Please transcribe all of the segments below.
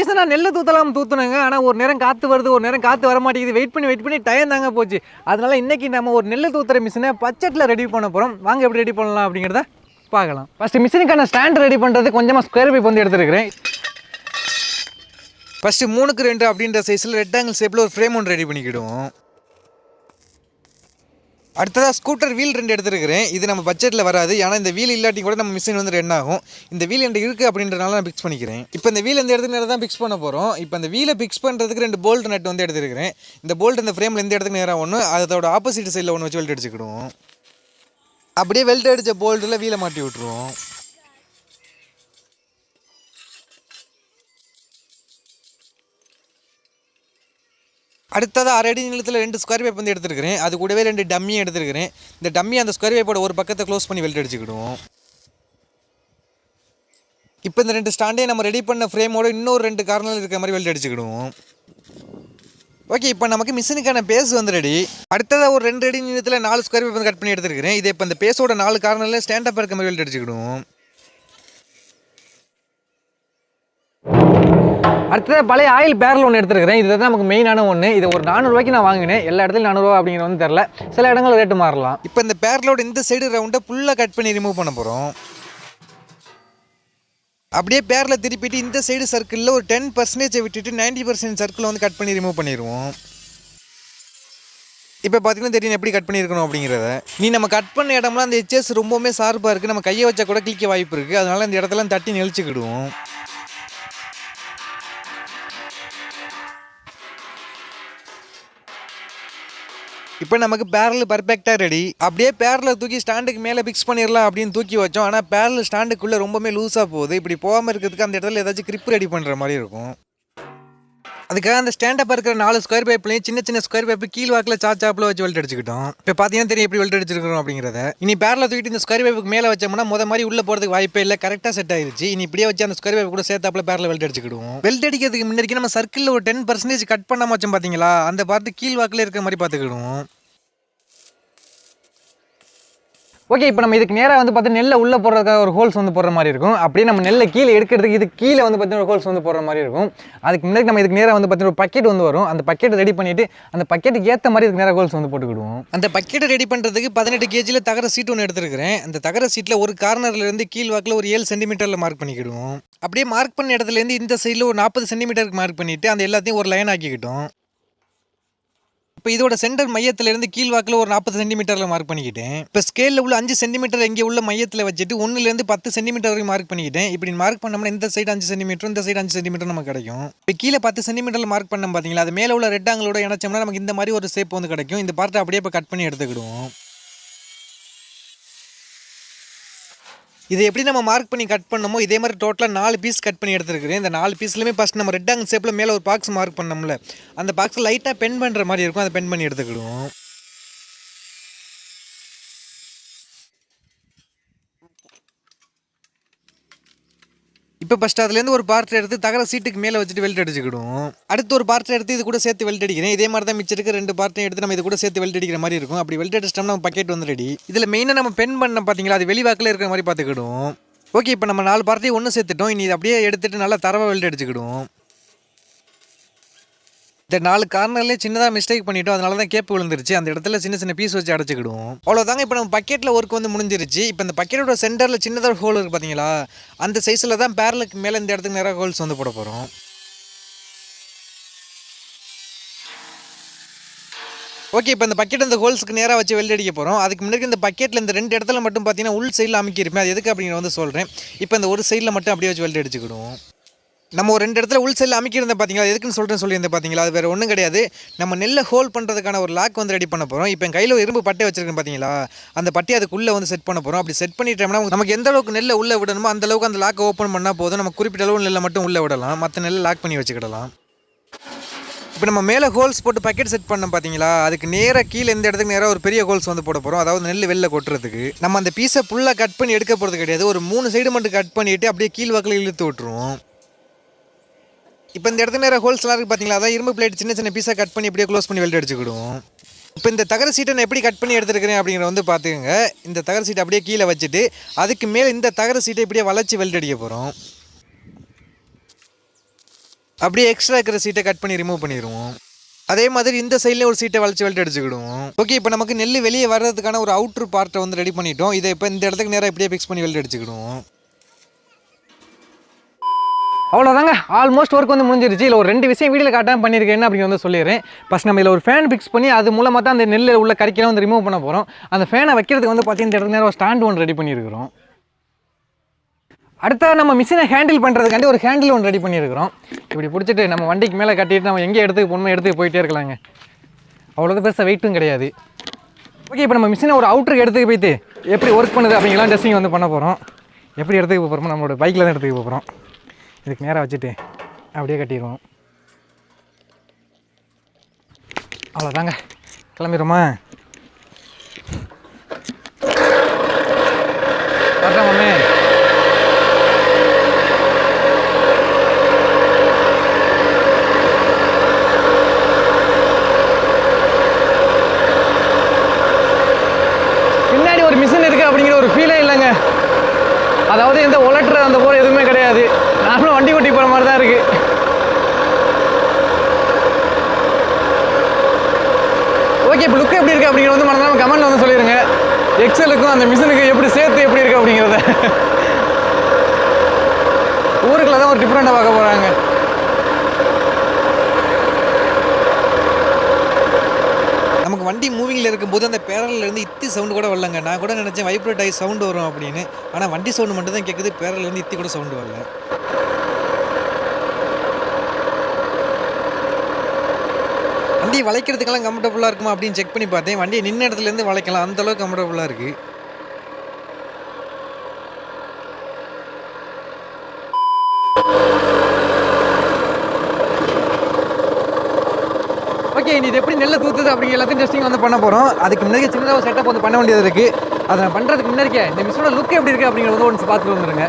ஈசனா நெல் தூத்தலாம் தூத்துனங்க. ஆனால் ஒரு நேரம் காற்று வருது ஒரு நேரம் காற்று வர மாட்டேங்குது வெயிட் பண்ணி வெயிட் பண்ணி டைம் தாங்க போச்சு. அதனால இன்றைக்கி நம்ம ஒரு நெல் தூத்துற மிஷினை பட்ஜெட்டில் ரெடி பண்ண போகிறோம் வாங்க எப்படி ரெடி பண்ணலாம் அப்படிங்கிறத பார்க்கலாம். ஃபஸ்ட்டு மிஷினுக்கான ஸ்டாண்ட் ரெடி பண்ணுறது கொஞ்சமாக ஸ்கொயர் பைப் வந்து எடுத்துருக்கிறேன். ஃபஸ்ட்டு மூணுக்கு ரெண்டு அப்படின்ற சைஸில் ரெக்டாங்கிள் ஷேப்பில் ஒரு ஃப்ரேம் ஒன்று ரெடி பண்ணிக்கிடுவோம். அடுத்ததாக ஸ்கூட்டர் வீல் ரெண்டு எடுத்துருக்கிறேன். இது நம்ம பட்ஜெட்டில் வராது. ஏன்னா இந்த வீல் இல்லாட்டி கூட நம்ம மிஷின் வந்து ரெண்டு ஆகும். இந்த வீல் ரெண்டு இருக்குது அப்படின்றனால நான் ஃபிக்ஸ் பண்ணிக்கிறேன். இப்போ இந்த வீல் இந்த இடத்துக்கு தான் ஃபிக்ஸ் பண்ண போகிறோம் இப்போ இந்த வீலை ஃபிக்ஸ் பண்ணுறதுக்கு ரெண்டு போல்ட் நட் வந்து எடுத்துருக்கிறேன். இந்த போல்ட் இந்த ஃப்ரேமில் எந்த இடத்துக்கு நேராக ஒன்று அதோட ஆப்போசிட் சைடில் ஒன்று வச்சு வெல்ட் அடிச்சுக்கிடுவோம். அப்படியே வெல்ட் அடித்த போல்ட்டில் வீலை மாட்டி விட்ருவோம் அடுத்ததாக அரை அடி நிலத்தில் ரெண்டு ஸ்கொயர் பைப் வந்து எடுத்துருக்கிறேன். அது கூடவே ரெண்டு டம்மியும் எடுத்துருக்கிறேன். இந்த டம்மி அந்த ஸ்கொயர் பைப்போட ஒரு பக்கத்தை க்ளோஸ் பண்ணி வெல்ட் அடிச்சுக்கிடுவோம். இப்போ இந்த ரெண்டு ஸ்டாண்டே நம்ம ரெடி பண்ண ஃப்ரேமோட இன்னொரு ரெண்டு கார்னர் இருக்கிற மாதிரி வெல்ட் அடிச்சுக்கிடுவோம். ஓகே இப்போ நமக்கு மிஷினுக்கான பேஸ் வந்து ரெடி அடுத்ததாக ஒரு ரெண்டு அடி நீளத்தில் நாலு ஸ்கொயர் பைப் வந்து கட் பண்ணி எடுத்துருக்கிறேன். இதே இப்போ இந்த பேஸோட நாலு கார்னரில் ஸ்டாண்டப் இருக்க மாதிரி வெல்ட் அடிச்சுக்கிடுவோம். அடுத்தது பழைய ஆயில் பேரல் ஒன்று எடுத்துருக்கிறேன். இதுதான் நமக்கு மெயினான ஒன்று இது ஒரு நானூறுவாய்க்கு நான் வாங்கினேன். எல்லா இடத்துலையும் நானூறுவா அப்படிங்கிற வந்து தெரில சில இடங்கள் ரேட்டு மாறலாம். இப்போ இந்த பேரலோட இந்த சைடு ரவுண்டை ஃபுல்லாக கட் பண்ணி ரிமூவ் பண்ண போகிறோம் அப்படியே பேரில் திருப்பிட்டு இந்த சைடு சர்க்கிளில் ஒரு டென் பர்சன்டேஜை விட்டுட்டு நைன்டி பர்சன்ட் சர்க்கிளில் வந்து கட் பண்ணி ரிமூவ் பண்ணிடுவோம் இப்போ பார்த்தீங்கன்னா தெரியும் எப்படி கட் பண்ணியிருக்கணும் அப்படிங்கிறத. நீ நம்ம கட் பண்ண இடம்லாம் அந்த எச்எஸ் ரொம்பவுமே சார்பாக இருக்குது நம்ம கையை வச்சா கூட கிளிக்க வாய்ப்பு இருக்குது அதனால இந்த இடத்துல தட்டி நெளிச்சுக்கிடுவோம். இப்போ நமக்கு பேரல் பர்ஃபெக்டாக ரெடி அப்படியே பேரலை தூக்கி ஸ்டாண்டுக்கு மேலே ஃபிக்ஸ் பண்ணிடலாம் அப்படின்னு தூக்கி வச்சோம். ஆனால் பேரல் ஸ்டாண்டுக்குள்ளே ரொம்பவே லூஸாக போகுது. இப்படி போகாமல் இருக்கிறதுக்கு அந்த இடத்துல ஏதாச்சும் கிரிப் ரெடி பண்ணுற மாதிரி இருக்கும். அதுக்காக அந்த ஸ்டாண்டப் இருக்கிற நாலு ஸ்கொயர் பைப்லையும் சின்ன சின்ன ஸ்கொயர் பைப் கீழ் வாக்கில் சாச்சாப்பில் வச்சு வெல்ட் அடிச்சுக்கிட்டோம். இப்போ பார்த்தீங்கன்னா தெரியும் எப்படி வெல்ட் அடிச்சிருக்கிறோம் அப்படிங்கிறத. இனி பேரில் தூக்கிட்டு இந்த ஸ்கொயர் பைப்புக்கு மேலே வச்சோம்னா முத மாதிரி உள்ள போகிறதுக்கு வாய்ப்பே இல்லை கரெக்டாக செட் ஆயிருச்சு. இனி இப்படியே வச்சு அந்த ஸ்கொயர் பைப் கூட சேர்த்தாப்பில் பேரில் வெல்ட் அடிச்சுக்கிடுவோம். வெல்ட் அடிக்கிறதுக்கு முன்னாடி நம்ம சர்க்கிளில் ஒரு டென் பர்சன்டேஜ் கட் பண்ணாம வச்சோம் பார்த்தீங்களா அந்த பார்த்து கீழ் வாக்கில் இருக்கிற மாதிரி பார்த்துக்கிடுவோம் ஓகே இப்போ நம்ம இதுக்கு நேராக வந்து பார்த்தீங்கன்னா நெல்லை உள்ளே போடுறதுக்காக ஒரு ஹோல்ஸ் வந்து போடுற மாதிரி இருக்கும். அப்படியே நம்ம நெல்லை கீழே எடுக்கிறதுக்கு இது கீழே வந்து பார்த்தீங்கன்னா ஒரு ஹோல்ஸ் வந்து போடுற மாதிரி இருக்கும். அதுக்கு முன்னாடி நம்ம இதுக்கு நேராக வந்து பார்த்தீங்கன்னா ஒரு பக்கெட் வந்து வரும். அந்த பக்கெட் ரெடி பண்ணிவிட்டு அந்த பக்கெட்டுக்கு ஏற்ற மாதிரி இதுக்கு நேராக ஹோல்ஸ் வந்து போட்டுக்கிடுவோம். அந்த பக்கெட்டை ரெடி பண்ணுறதுக்கு பதினெட்டு கேஜியில் தகர சீட் ஒன்று எடுத்துருக்கிறேன். அந்த தகர சீட்டில் ஒரு கார்னர்லேருந்து கீழ் வாக்கில் ஒரு ஏழு சென்டிமீட்டரில் மார்க் பண்ணிக்கிடுவோம். அப்படியே மார்க் பண்ண இடத்துலேருந்து இந்த சைடில் ஒரு நாற்பது சென்டிமீட்டருக்கு மார்க் பண்ணிவிட்டு அந்த எல்லாத்தையும் ஒரு லைன் ஆக்கிக்கிட்டோம். இப்போ இதோட சென்டர் மையத்துல கீழ்வாக்கில் ஒரு நாற்பது சென்டிமீட்டரில் மார்க் பண்ணிக்கிட்டேன். இப்போ ஸ்கேலில் உள்ள அஞ்சு சென்டிமீட்டர் இங்கே உள்ள மையத்தில் வச்சுட்டு ஒன்றுலேருந்து பத்து சென்டிமீட்டர் வரைக்கும் மார்க் பண்ணிக்கிட்டேன். இப்படி மார்க் பண்ணோம்னா இந்த சைடு அஞ்சு சென்டிமீட்டர் இந்த சைடு அஞ்சு சென்டிமீட்டர் நமக்கு கிடைக்கும். இப்போ கீழே பத்து சென்டிமீட்டரில் மார்க் பண்ணோம் பார்த்தீங்களா அது மேலே உள்ள ரெட்டாங்களோட இணைச்சோம்னா நமக்கு இந்த மாதிரி ஒரு ஷேப் வந்து கிடைக்கும். இந்த பார்ட்டை அப்படியே இப்போ கட் பண்ணி எடுத்துக்கிடுவோம். இதை எப்படி நம்ம மார்க் பண்ணி கட் பண்ணமோ இதே மாதிரி டோட்டலாக நாலு பீஸ் கட் பண்ணி எடுத்துருக்கிறேன். இந்த நாலு பீஸ்லையுமே ஃபஸ்ட் நம்ம ரெட் ஆங்கிள் ஷேப்பில் மேலே ஒரு பாக்ஸ் மார்க் பண்ணோம்ல. அந்த பாக்ஸ் லைட்டாக பென் பண்ணுற மாதிரி இருக்கும். அதை பென் பண்ணி எடுத்துக்கிடுவோம். இப்போ ஃபஸ்ட் அதுலேருந்து ஒரு பார்ட் எடுத்து தகர சீட்டுக்கு மேலே வச்சுட்டு வெல்ட் அடிச்சுக்கிடும் அடுத்து ஒரு பார்ட் எடுத்து இது கூட சேர்த்து வெல்ட் அடிக்கிறேன். இதே மாதிரி தான் மிச்சம் இருக்க. ரெண்டு பார்ட்டையும் எடுத்து நம்ம இது கூட சேர்த்து வெல்ட் அடிக்கிற மாதிரி இருக்கும். அப்படி வெல்ட் அடிச்சிட்டோம்னா நம்ம பக்கெட் வந்து ரெடி இதில் மெயினாக நம்ம பென் பண்ண பார்த்தீங்களா அது வெளிவாக்கில் இருக்கிற மாதிரி பார்த்துக்கிடும் ஓகே இப்போ நம்ம நாலு பார்ட்டையும் ஒன்று சேர்த்துட்டோம். இனி இது அப்படியே எடுத்துட்டு நல்லா தரவை வெல்ட் அடிச்சுக்கிடும் இந்த நாலு கார்னர்லேயே சின்னதாக மிஸ்டேக் பண்ணிட்டோம். அதனால தான் கேப் விழுந்துருச்சு. அந்த இடத்துல சின்ன சின்ன பீஸ் வச்சு அடைச்சிக்கிடுவோம். அவ்வளோதாங்க இப்போ நம்ம பக்கெட்டில் ஒர்க் வந்து முடிஞ்சிருச்சு. இப்போ இந்த பக்கெட்டோட சென்டரில் சின்னதாக ஹோல் இருக்குது பார்த்தீங்களா அந்த சைஸில் தான் பேரலுக்கு மேலே இந்த இடத்துக்கு நேராக ஹோல்ஸ் வந்து போட போகிறோம் ஓகே இப்போ இந்த பக்கெட் இந்த ஹோல்ஸுக்கு நேராக வச்சு வெல்ட் அடிக்க போகிறோம் அதுக்கு முன்னாடி இந்த பக்கெட்டில் இந்த ரெண்டு இடத்துல மட்டும் பார்த்தீங்கன்னா உள் சைடில் அமைக்கிருப்பேன் அது எதுக்கு அப்படிங்கிற வந்து சொல்கிறேன் இப்போ இந்த ஒரு சைடில் மட்டும் அப்படியே வச்சு வெல்ட் அடிச்சுக்கிடுவோம். நம்ம ஒரு ரெண்டு இடத்துல உள் சைடில் அமைக்கிருந்த பார்த்தீங்களா எதுக்குன்னு சொல்கிறேன் சொல்லியிருந்தேன் பார்த்தீங்களா அது வேறு ஒன்றும் கிடையாது. நம்ம நெல்லை ஹோல் பண்ணுறதுக்கான ஒரு லாக் வந்து ரெடி பண்ண போகிறோம் இப்போ என் கையில் ஒரு இரும்பு பட்டை வச்சிருக்கேன் பார்த்தீங்களா அந்த பட்டை அதுக்குள்ளே வந்து செட் பண்ண போகிறோம் அப்படி செட் பண்ணிட்டோம்னா நமக்கு எந்த அளவுக்கு நெல்லை உள்ளே விடணுமோ அந்த அளவுக்கு அந்த லாக்கை ஓப்பன் பண்ணால் போதும். நம்ம குறிப்பிட்ட அளவு நெல்லை மட்டும் உள்ளே விடலாம். மற்ற நெல்லை லாக் பண்ணி வச்சுக்கிடலாம். இப்போ நம்ம மேலே ஹோல்ஸ் போட்டு பக்கெட் செட் பண்ணோம் பார்த்தீங்களா அதுக்கு நேராக கீழே இந்த இடத்துக்கு நேராக ஒரு பெரிய ஹோல்ஸ் வந்து போட போகிறோம் அதாவது நெல் வெளில கொட்டுறதுக்கு. நம்ம அந்த பீஸை ஃபுல்லாக கட் பண்ணி எடுக்க போகிறது கிடையாது. ஒரு மூணு சைடு மட்டும் கட் பண்ணிவிட்டு அப்படியே கீழ் வாக்கில் இழுத்து விட்டுருவோம். இப்போ இந்த இடத்துல நேராக ஹோல்ஸ்லாம் இருக்குது பார்த்தீங்களா அதான் இரும்பு பிளேட் சின்ன சின்ன பீஸாக கட் பண்ணி அப்படியே க்ளோஸ் பண்ணி வெல்ட் அடிச்சுக்கிடுவோம். இப்போ இந்த தகர சீட்டை நான் எப்படி கட் பண்ணி எடுத்துருக்கிறேன் அப்படிங்கிற வந்து பார்த்துக்கோங்க இந்த தகர சீட்டை அப்படியே கீழே வச்சுட்டு அதுக்கு மேலே இந்த தகர சீட்டை இப்படியே வளைச்சி வெல்ட் அடிக்க போகிறோம் அப்படியே எக்ஸ்ட்ரா இருக்கிற சீட்டை கட் பண்ணி ரிமூவ் பண்ணிடுவோம். அதே மாதிரி இந்த சைட்லேயும் ஒரு சீட்டை வளைச்சி வெல்ட் அடிச்சுக்கிடுவோம். ஓகே இப்போ நமக்கு நெல் வெளியே வர்றதுக்கான ஒரு அவுட்ரு பார்ட்டை வந்து ரெடி பண்ணிட்டோம். இதை இப்போ இந்த இடத்துக்கு நேராக இப்படியே ஃபிக்ஸ் பண்ணி வெல்ட் அடிச்சுக்கிடுவோம். அவ்வளோதாங்க ஆல்மோஸ்ட் ஒர்க் வந்து முடிஞ்சிருச்சு. இல்லை ஒரு ரெண்டு விஷயம் வீடியோவில் காட்டாமல் பண்ணியிருக்கேன் அப்படின்னு வந்து சொல்லிடுறேன். ஃபஸ்ட் நம்ம இதில் ஒரு ஃபேன் ஃபிக்ஸ் பண்ணி அது மூலமாக தான் அந்த நெல்லில் உள்ள கறிக்கெல்லாம் வந்து ரிமூவ் பண்ண போகிறோம் அந்த ஃபேனை வைக்கிறதுக்கு வந்து பார்த்தீங்கன்னா இடத்துல நேரம் ஒரு ஸ்டாண்ட் ஒன்று ரெடி பண்ணியிருக்கிறோம் அடுத்த நம்ம மிஷினை ஹேண்டில் பண்ணுறதுக்காண்டி ஒரு ஹேண்டில் ஒன்று ரெடி பண்ணியிருக்கிறோம் இப்படி பிடிச்சிட்டு நம்ம வண்டிக்கு மேலே கட்டிட்டு நம்ம எங்கே இடத்துக்கு போகணுமோ இடத்துக்கு போயிட்டே இருக்கலாங்க. அவ்வளோதான் பெருசாக வெயிட்டும் கிடையாது. ஓகே இப்போ நம்ம மிஷினை ஒரு அவுட்டருக்கு இடத்துக்கு போயிட்டு எப்படி ஒர்க் பண்ணுது அப்படிங்கலாம் டெஸ்டிங் வந்து பண்ண போகிறோம் எப்படி இடத்துக்கு போகிறோமோ நம்மளோட பைக்கில் தான் எடுத்துக்கு போகிறோம் இதுக்கு நேராக வச்சுட்டு அப்படியே கட்டிடுவோம். அவ்வளோதாங்க கிளம்பிடுமா வரட்டா மாமே. பின்னாடி ஒரு மிஷின் இருக்குது அப்படிங்கிற ஒரு ஃபீலே இல்லைங்க. அதாவது எந்த உலட்டுற அந்த போல் எதுவுமே கிடையாது. நார்மலாக வண்டி ஓட்டி போகிற மாதிரி தான் இருக்குது ஓகே இப்போ லுக்கு எப்படி இருக்குது அப்படிங்கிறது வந்து மறந்தாம கமெண்ட் வந்து சொல்லிடுங்க எக்ஸலுக்கும் அந்த மிஷினுக்கு எப்படி சேர்த்து எப்படி இருக்குது அப்படிங்கிறத. ஊருக்குள்ள தான் ஒரு டிஃப்ரெண்ட்டாக பார்க்க போகிறாங்க நமக்கு வண்டி மூவிங்கில் இருக்கும்போது அந்த பேரல்ல இத்தி சவுண்டு கூட வரலங்க. நான் கூட நினச்சேன் வைப்ரேட் ஆகி சவுண்டு வரும் அப்படின்னு. ஆனால் வண்டி சவுண்டு மட்டும் தான் கேட்குது பேரல்ல இத்தி கூட சவுண்டு வரல. வண்டி வளைக்கிறதுக்கெல்லாம் கம்ஃபர்டபுளாக இருக்குமா அப்படின்னு செக் பண்ணி பார்த்தேன். வண்டியை நின்ன இடத்துலேருந்து வளைக்கலாம். அந்தளவுக்கு கம்ஃபர்டபுளாக இருக்குது ஓகே இது எப்படி நெல்லை தூத்துது அப்படிங்கிற எல்லாத்தையும் டெஸ்டிங் வந்து பண்ண போகிறோம் அதுக்கு முன்னாடி சின்னதாக ஒரு செட்டப் வந்து பண்ண வேண்டியது இருக்குது அதை பண்ணுறதுக்கு முன்னாடிக்கே இந்த மிஷினோட லுக் எப்படி இருக்குது அப்படிங்கிறத வந்து ஒன்று பார்த்துட்டு வந்துருங்க.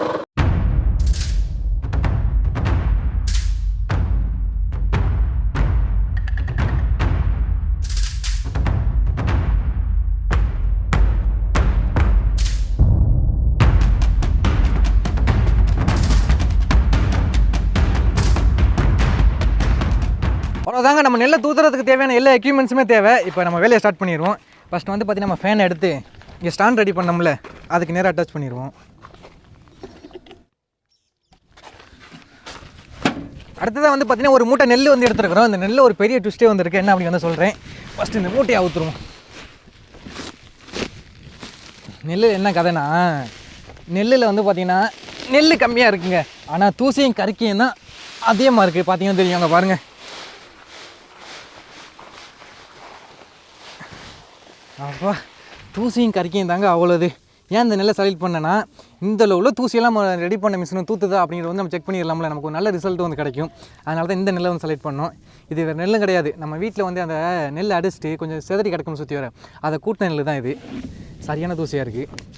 நம்ம நெல்லை தூத்துறதுக்கு தேவையான எல்லா எக்யூப்மெண்ட்ஸுமே தேவை. இப்போ நம்ம வேலையை ஸ்டார்ட் பண்ணிடுவோம். ஃபஸ்ட் வந்து பார்த்தீங்கன்னா நம்ம ஃபேன் எடுத்து இங்கே ஸ்டாண்ட் ரெடி பண்ணோம்ல அதுக்கு நேராக அட்டாச் பண்ணிடுவோம். அடுத்ததாக வந்து பார்த்தீங்கன்னா ஒரு மூட்டை நெல் வந்து எடுத்துருக்குறோம். இந்த நெல்லில் ஒரு பெரிய ட்விஸ்ட்டே வந்திருக்கு. என்ன அப்படின்னு வந்து சொல்கிறேன் ஃபஸ்ட்டு இந்த மூட்டையை அவுத்துருவோம். நெல் என்ன கதைனா நெல்லில் வந்து பார்த்தீங்கன்னா நெல் கம்மியாக இருக்குங்க. ஆனால் தூசியும் கறிக்கையும் தான் அதிகமாக இருக்குது பார்த்தீங்கன்னா தெரியும் அங்கே பாருங்கள் அப்பா தூசியும் கறிக்கையும் தாங்க அவ்வளோது ஏன் இந்த நெல்லை செலக்ட் பண்ணேன்னா இந்த உள்ள தூசியெல்லாம் ரெடி பண்ண மிஷினும் தூத்துதா அப்படிங்கிறத வந்து நம்ம செக் பண்ணிடலாம்ல. நமக்கு ஒரு நல்ல ரிசல்ட் வந்து கிடைக்கும். அதனால தான் இந்த நெல்லை வந்து செலக்ட் பண்ணோம். இது வேறு நெல்லும் கிடையாது. நம்ம வீட்டில் வந்து அந்த நெல் அடிச்சுட்டு கொஞ்சம் செதறி கிடக்கும்னு சுற்றி வர அதை கூட்ட நெல் தான் இது. சரியான தூசியாக இருக்குது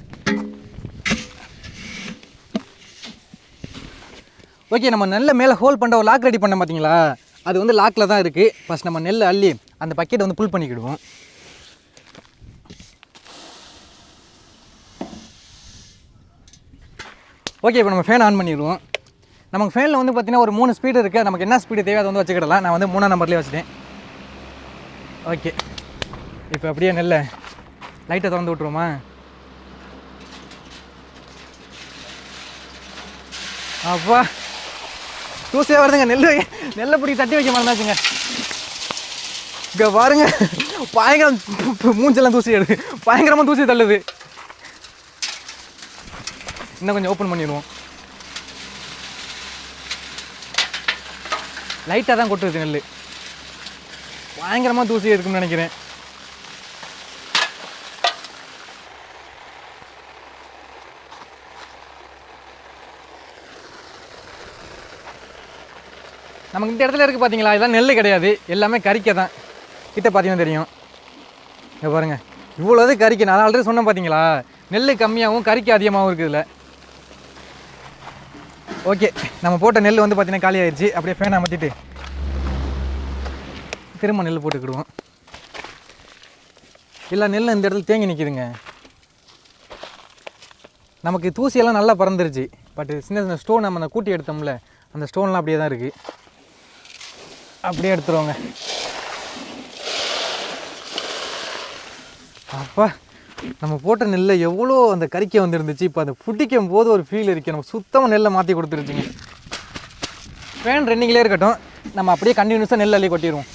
ஓகே நம்ம நெல்லை மேலே ஹோல் பண்ணுற ஒரு லாக் ரெடி பண்ண பார்த்தீங்களா அது வந்து லாக்கில் தான் இருக்குது ஃபஸ்ட் நம்ம நெல் அள்ளி அந்த பக்கெட்டை வந்து புல் பண்ணிக்கிடுவோம். ஓகே இப்போ நம்ம ஃபேன் ஆன் பண்ணிடுவோம். நமக்கு ஃபேனில் வந்து பார்த்தீங்கன்னா ஒரு மூணு ஸ்பீடு இருக்குது நமக்கு என்ன ஸ்பீடு தேவை அதை வந்து வச்சுக்கிடலாம். நான் வந்து மூணாம் நம்பர்லேயே வச்சுட்டேன். ஓகே. இப்போ அப்படியே நெல்ல லைட்டை திறந்து விட்ருவோமா அப்பா. தூசியாக வருதுங்க நெல் நெல்லை பிடி தட்டி வைக்க மறந்தாச்சுங்க. இங்கே பாருங்க. பயங்கரம் மூஞ்செல்லாம் தூசி எடுக்கு பயங்கரமாக தூசி தள்ளுது. இன்னும் கொஞ்சம் ஓப்பன் பண்ணிடுவோம். லைட்டாக தான் கொட்டுருது நெல் பயங்கரமாக தூசி இருக்குன்னு நினைக்கிறேன். நமக்கு இந்த இடத்துல இருக்குது பார்த்தீங்களா இதெல்லாம் நெல் கிடையாது. எல்லாமே கறிக்கை தான். கிட்ட பார்த்தீங்கன்னா தெரியும். இங்கே பாருங்கள் இவ்வளோது கறிக்கை நான் ஆல்ரெடி சொன்னேன் பார்த்தீங்களா நெல் கம்மியாகவும் கறிக்கை அதிகமாகவும் இருக்குது இதில். ஓகே நம்ம போட்ட நெல் வந்து பார்த்தீங்கன்னா காலி ஆயிடுச்சு அப்படியே ஃபேனை அமர்த்திட்டு திரும்ப நெல் போட்டுக்கிடுவோம். இல்லை நெல் இந்த இடத்துல தேங்கி நிற்கிதுங்க நமக்கு தூசியெல்லாம் நல்லா பறந்துருச்சு. பட் சின்ன சின்ன ஸ்டோன் நம்ம அந்த கூட்டி எடுத்தோம்ல அந்த ஸ்டோன்லாம் அப்படியே தான் இருக்குது அப்படியே எடுத்துருவோங்க. அப்பா. நம்ம போட்ட நெல்லை எவ்வளோ அந்த கறிக்க வந்துருந்துச்சு இப்போ அதை புட்டிக்கும் போது ஒரு ஃபீல் இருக்கு. நம்ம சுத்தமாக நெல்லை மாற்றி கொடுத்துருச்சிங்க. ஃபேன் ரன்னிங்லேயே இருக்கட்டும் நம்ம அப்படியே கண்டினியூஸாக நெல் அள்ளி கொட்டிடுவோம்.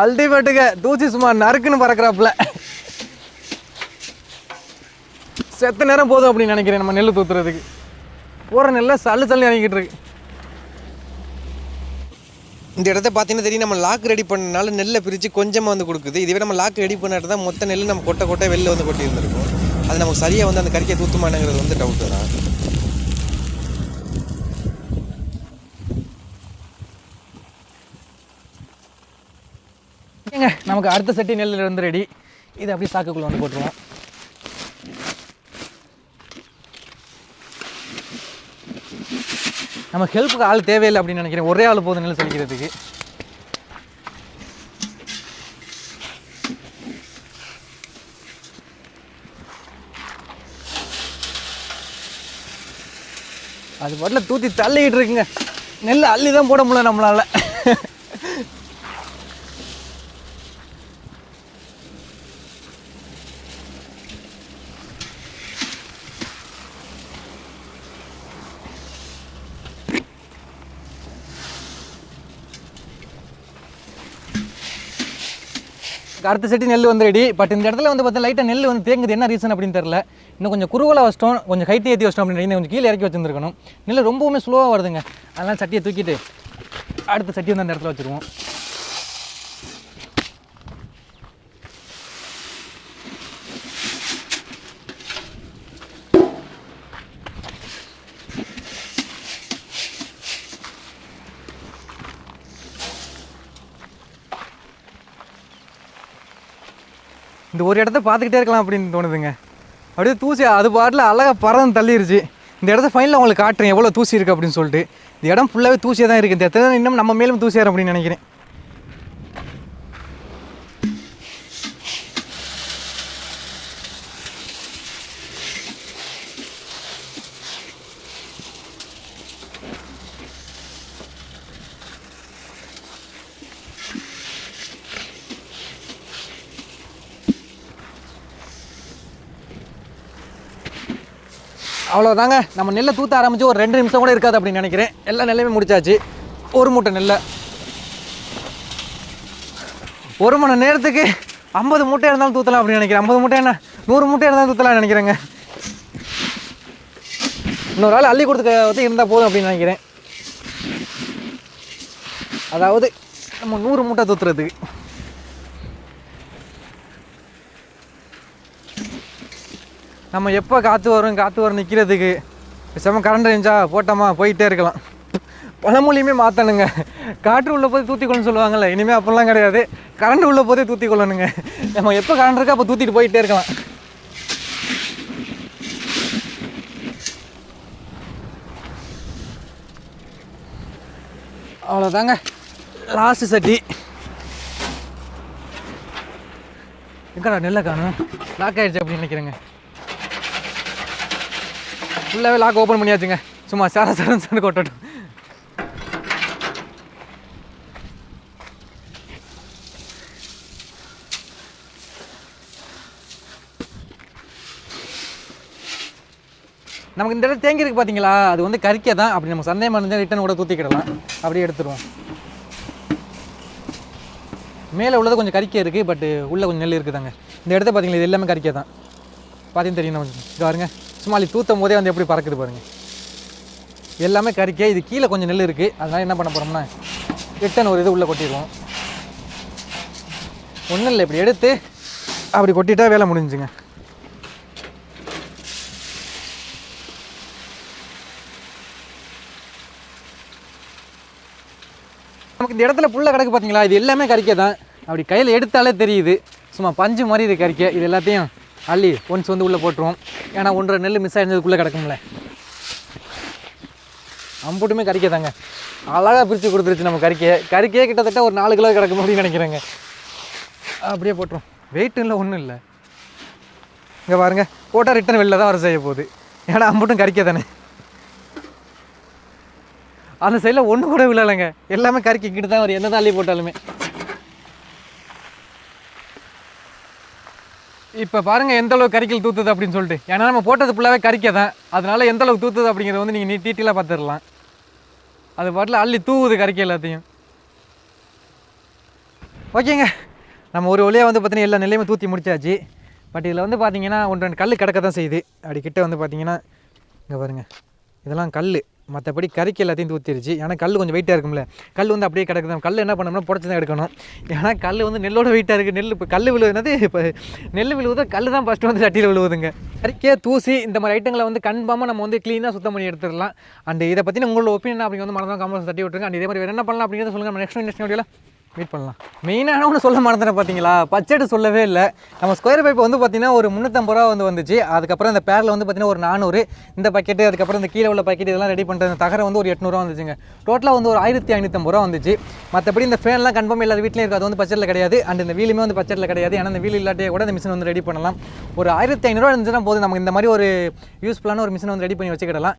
அல்டிமேட்டுங்க தூசி சும்மா நறுக்குன்னு பறக்கிறாப்புல. செத்த நேரம் போதும் அப்படின்னு நினைக்கிறேன் நம்ம நெல் தூத்துறதுக்கு. போகிற நெல்லை சல்லு சல்லு இறங்கிட்டு இருக்கு. இந்த இடத்த பார்த்தீங்கன்னா தெரியும் நம்ம லாக் ரெடி பண்ணனால நெல்லை பிரித்து கொஞ்சமாக வந்து கொடுக்குது. இதுவே நம்ம லாக் ரெடி பண்ணிட்டு தான் மொத்த நெல் நம்ம கொட்டை கொட்டை வெளில வந்து கொட்டி இருந்திருக்கும் அது நமக்கு சரியாக வந்து அந்த கறிக்கை தூத்துமானங்கிறது வந்து டவுட்டு தான். ஏங்க நமக்கு அடுத்த செட்டி நெல் இருந்து ரெடி இது அப்படியே சாக்குக்குள்ளே வந்து போட்டுருவோம். நம்ம ஹெல்ப்புக்கு ஆள் தேவையில்லை அப்படின்னு நினைக்கிறேன். ஒரே ஆள் போதும் நிலை சொல்லிக்கிறதுக்கு அது பாட்டில் தூத்தி தள்ளிக்கிட்டு இருக்குங்க. நெல் அள்ளி தான் போட முடியல நம்மளால. அடுத்த செட்டி நெல் வந்து ரெடி பட் இந்த இடத்துல வந்து பார்த்தா லைட்டாக நெல் வந்து தேங்குது. என்ன ரீசன் அப்படின்னு தெரில இன்னும் கொஞ்சம் குறுகலாக வச்சிட்டோம். கொஞ்சம் ஹைட் ஏற்றி வச்சிட்டோம் அப்படின்னு கொஞ்சம் கீழே இறக்கி வச்சுருக்கணும் நெல் ரொம்பவுமே ஸ்லோவாக வருதுங்க. அதெல்லாம் சட்டியை தூக்கிட்டு அடுத்த சட்டி வந்து அந்த இடத்துல வச்சுருவோம். இந்த ஒரு இடத்த பார்த்துக்கிட்டே இருக்கலாம் அப்படின்னு தோணுதுங்க. அப்படியே தூசி அது பாட்டில் அழகாக பறந்து தள்ளிருச்சு. இந்த இடத்த ஃபைனலில் உங்களுக்கு காட்டுறேன் எவ்வளோ தூசி இருக்குது அப்படின்னு சொல்லிட்டு. இந்த இடம் ஃபுல்லாகவே தூசியாக தான் இருக்குது இந்த இடத்துல இன்னும் நம்ம மேலும் தூசியார் அப்படின்னு நினைக்கிறேன். அவ்வளோதாங்க நம்ம நெல்லை தூத்த ஆரம்பிச்சு ஒரு ரெண்டு நிமிஷம் கூட இருக்காது அப்படின்னு நினைக்கிறேன். எல்லா நெல்லையுமே முடிச்சாச்சு. ஒரு மூட்டை நெல்லை. ஒரு மணி நேரத்துக்கு ஐம்பது மூட்டை இருந்தாலும் தூத்தலாம் அப்படின்னு நினைக்கிறேன். ஐம்பது மூட்டை என்ன? நூறு மூட்டை இருந்தாலும் தூத்தலாம் நினைக்கிறேங்க. இன்னொரு ஆள் அள்ளி கொடுத்துக்க வந்து இருந்தால் போதும் அப்படின்னு நினைக்கிறேன். அதாவது நம்ம நூறு மூட்டை தூத்துறதுக்கு. நம்ம எப்போ காற்று வரும் காற்று வரும் நிற்கிறதுக்கு பேசாம கரண்ட் இருந்துச்சா போட்டோமா போயிட்டே இருக்கலாம். பழமொழியுமே மாற்றணுங்க காற்று உள்ள போது தூத்திக்கொள்ளுன்னு சொல்லுவாங்கல்ல இனிமேல் அப்படிலாம் கிடையாது. கரண்ட் உள்ள போதே தூத்தி கொள்ளணுங்க நம்ம எப்போ கரண்ட் இருக்கோ அப்போ தூத்திட்டு போயிட்டே இருக்கலாம். அவ்வளோதாங்க லாஸ்ட் சட்டி எங்கடா நெல்லை காணும்? லாக் ஆகிடுச்சு அப்படின்னு நினைக்கிறேங்க. ஃபுல்லாகவே லாக் ஓப்பன் பண்ணியாச்சுங்க. சும்மா சார சாரன்னு சொல்லி கொட்டட்டும். நமக்கு இந்த இடத்துல தேங்கி இருக்கு பார்த்தீங்களா அது வந்து கறிக்க தான். அப்படி நம்ம சந்தேகமாக இருந்தால் ரிட்டன் கூட தூத்திக்கிடலாம் அப்படியே எடுத்துருவோம். மேலே உள்ளது கொஞ்சம் கறிக்க இருக்குது பட் உள்ளே கொஞ்சம் நெல் இருக்குதாங்க. இந்த இடத்த பார்த்தீங்களா இது எல்லாமே கறிக்க தான். பார்த்தீங்கன்னு தெரியும் நமக்கு இங்க பாருங்க சும்மாலி தூத்தும் போதே வந்து எப்படி பறக்குது பாருங்கள் எல்லாமே கறிக்கே இது கீழே கொஞ்சம் நெல் இருக்குது அதனால் என்ன பண்ண போகிறோம்னா ரிட்டன் ஒரு இது உள்ளே கொட்டிடுவோம். ஒன்றும் இல்லை இப்படி எடுத்து அப்படி கொட்டிட்டா வேலை முடிஞ்சுங்க. நமக்கு இந்த இடத்துல புள்ள கிடக்கு பார்த்தீங்களா இது எல்லாமே கறிக்க தான். அப்படி கையில் எடுத்தாலே தெரியுது. சும்மா பஞ்சு மாதிரி இது கறிக்க இது எல்லாத்தையும் அள்ளி ஒன்ஸ் வந்து உள்ளே போட்டுருவோம். ஏன்னா ஒன்றரை நெல் மிஸ் ஆகிருந்ததுக்குள்ளே கிடக்கும்ல. அம்புட்டுமே கறிக்க தாங்க. அழகாக பிரித்து கொடுத்துருச்சு நம்ம கறிக்கையை கறிக்கையே கிட்டத்தட்ட ஒரு நாலு கிலோ கிடக்கும் அப்படின்னு நினைக்கிறேங்க. அப்படியே போட்டுரும். வெயிட் இல்லை ஒன்றும் இல்லை. இங்கே பாருங்க. போட்டால் ரிட்டன் வெளில தான் வர செய்ய போகுது. ஏன்னா அம்புட்டும் கறிக்க தானே. அந்த சைடில் ஒன்று கூட விழலைங்க. எல்லாமே கறிக்கு கிட்ட தான் வரும் என்ன தான் அள்ளி போட்டாலுமே. இப்போ பாருங்கள் எந்த அளவுக்கு கறிக்கல் தூத்துது அப்படின்னு சொல்லிட்டு. ஏன்னா நம்ம போட்டது ஃபுல்லாகவே கறிக்க தான் அதனால் எந்த அளவுக்கு தூத்துது அப்படிங்கிறத வந்து நீங்கள் நீ டீட்டெயிலாக பார்த்துடலாம் அது பாட்டில் அள்ளி தூவுது கறிக்க எல்லாத்தையும். ஓகேங்க. நம்ம ஒரு வழியாக வந்து பார்த்தீங்கன்னா எல்லா நிலையுமே தூத்தி முடிச்சாச்சு. பட் இதில் வந்து பார்த்தீங்கன்னா ஒன்று ரெண்டு கல் கிடக்க தான் செய்யுது. அப்படி வந்து பார்த்தீங்கன்னா இங்கே பாருங்க. இதெல்லாம் கல் மற்றபடி கறிக்கு எல்லாத்தையும் தூத்திருச்சு. ஏன்னா கல் கொஞ்சம் வெயிட்டாக இருக்கும்ல. கல் வந்து அப்படியே கிடக்குது. கல் என்ன பண்ணோம்னா புடச்சி தான் எடுக்கணும். ஏன்னா கல் வந்து நெல்லோட வெயிட்டாக இருக்குது நெல் இப்போ கல் விழுவுனது இப்போ நெல் விழுவுதோ கல் தான் ஃபஸ்ட்டு வந்து சட்டியில் விழுவுதுங்க. கறிக்கே தூசி இந்த மாதிரி ஐட்டங்களை வந்து கன்ஃபார்மாக நம்ம வந்து க்ளீனாக சுத்தம் பண்ணி எடுத்துடலாம். அண்ட் இதை பற்றின உங்களோட ஒப்பீனியன் அப்படிங்க வந்து மறந்தால் காமெண்ட்ஸ் தட்டி விட்டுருங்க. அண்ட் இதே மாதிரி என்ன பண்ணலாம் அப்படிங்கிறத சொல்லுங்கள் நம்ம நெக்ஸ்ட் நெக்ஸ்ட் வீடியோவில் மீட் பண்ணலாம். மெயினான ஒன்று சொல்ல மாட்டேன் பார்த்தீங்களா பட்ஜெட் சொல்லவே இல்லை. நம்ம ஸ்கொயர் பைப் வந்து பார்த்தீங்கன்னா ஒரு முந்நூற்றம்பது ரூபா வந்து வந்துச்சு. அதுக்கப்புறம் இந்த பேரில் வந்து பார்த்திங்கன்னா ஒரு நானூறு. இந்த பக்கெட்டு அதுக்கப்புறம் இந்த கீழே உள்ள பக்கெட் இதெல்லாம் ரெடி பண்ணுறது அந்த தகரம் வந்து ஒரு எட்நூறுவா வந்துச்சுங்க. டோட்டலாக வந்து ஒரு ஆயிரத்தி ஐநூற்றம்பது ரூபா வந்துச்சு. மற்றபடி இந்த ஃபேன்லாம் கன்ஃபார்ம் எல்லா வீட்லையும் இருக்குது. அது வந்து பட்ஜெட்டில் கிடையாது. அண்ட் இந்த வீலுமே வந்து பட்ஜெட்டில் கிடையாது. ஏன்னா இந்த வீல் இல்லாட்டியே கூட இந்த மிஷின் வந்து ரெடி பண்ணலாம். ஒரு ஆயிரத்தி ஐநூறுரூவா இருந்துச்சுன்னா போதும். நமக்கு இந்த மாதிரி ஒரு யூஸ்ஃபுல்லான ஒரு மிஷின் வந்து ரெடி பண்ணி வச்சுக்கிடலாம்.